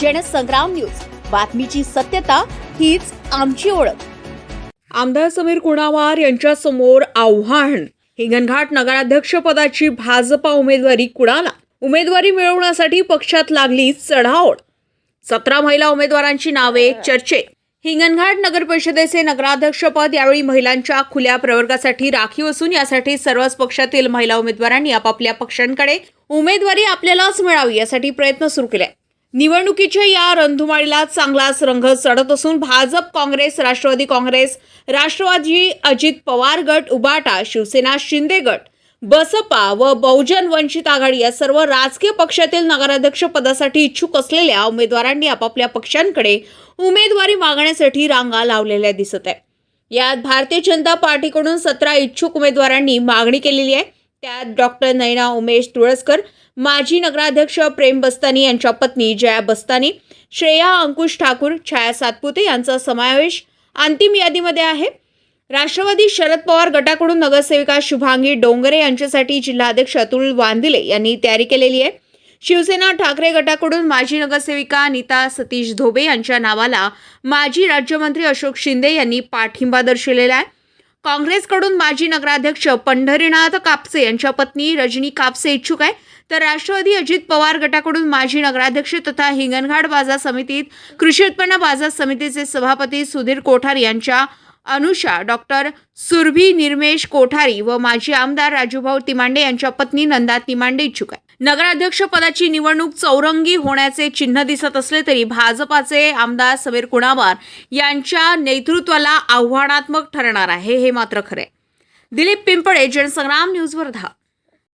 Jansangram news. बातमीची सत्यता हीच आमची ओळख. आमदार समीर कुणावार यांच्या समोर आव्हान. हिंगणघाट नगराध्यक्षपदाची भाजपा उमेदवारी कुणाला? उमेदवारी मिळवण्यासाठी पक्षात लागली चढाओढ. सतरा महिला उमेदवारांची नावे चर्चेत हिंगणघाट नगर परिषदेचे नगराध्यक्षपद यावेळी महिलांच्या खुल्या प्रवर्गासाठी राखीव असून यासाठी सर्वच पक्षातील महिला उमेदवारांनी आपापल्या पक्षांकडे उमेदवारी आपल्यालाच मिळावी यासाठी प्रयत्न सुरू केले निवडणुकीच्या या रणधुमाळीला चांगलाच रंग चढत असून भाजप काँग्रेस राष्ट्रवादी काँग्रेस राष्ट्रवादी अजित पवार गट उबाटा शिवसेना शिंदे गट बसपा व बहुजन वंचित आघाडी या सर्व राजकीय पक्षातील नगराध्यक्ष पदासाठी इच्छुक असलेल्या उमेदवारांनी आपापल्या पक्षांकडे उमेदवारी मागण्यासाठी रांगा लावलेल्या दिसत आहे यात भारतीय जनता पार्टीकडून सतरा इच्छुक उमेदवारांनी मागणी केलेली आहे. त्यात डॉक्टर नैना उमेश तुळसकर माजी नगराध्यक्ष प्रेम बस्तानी यांच्या पत्नी जया बस्तानी श्रेया अंकुश ठाकूर छाया सातपुते यांचा समावेश अंतिम यादीमध्ये आहे. राष्ट्रवादी शरद पवार गटाकडून नगरसेविका शुभांगी डोंगरे यांच्यासाठी जिल्हाध्यक्ष अतुल वांदिले यांनी तयारी केलेली आहे. शिवसेना ठाकरे गटाकडून माजी नगरसेविका नीता सतीश धोबे यांच्या नावाला माजी राज्यमंत्री अशोक शिंदे यांनी पाठिंबा दर्शवलेला आहे. काँग्रेसकडून माजी नगराध्यक्ष पंढरीनाथ कापसे यांच्या पत्नी रजनी कापसे इच्छुक आहे. तर राष्ट्रवादी अजित पवार गटाकडून माजी नगराध्यक्ष तथा हिंगणघाट बाजार समितीत कृषी उत्पन्न बाजार समितीचे सभापती सुधीर कोठारी यांच्या अनुषा डॉक्टर सुरभी निर्मेश कोठारी व माजी आमदार राजूभाऊ तिमांडे यांच्या पत्नी नंदा तिमांडे इच्छुक आहे नगराध्यक्ष पदाची निवडणूक चौरंगी होण्याचे चिन्ह दिसत असले तरी भाजपाचे आमदार समीर कुणावार यांच्या नेतृत्वाला आव्हानात्मक ठरणार आहे हे मात्र खरे दिलीप पिंपळे जनसंग्राम न्यूज वर्धा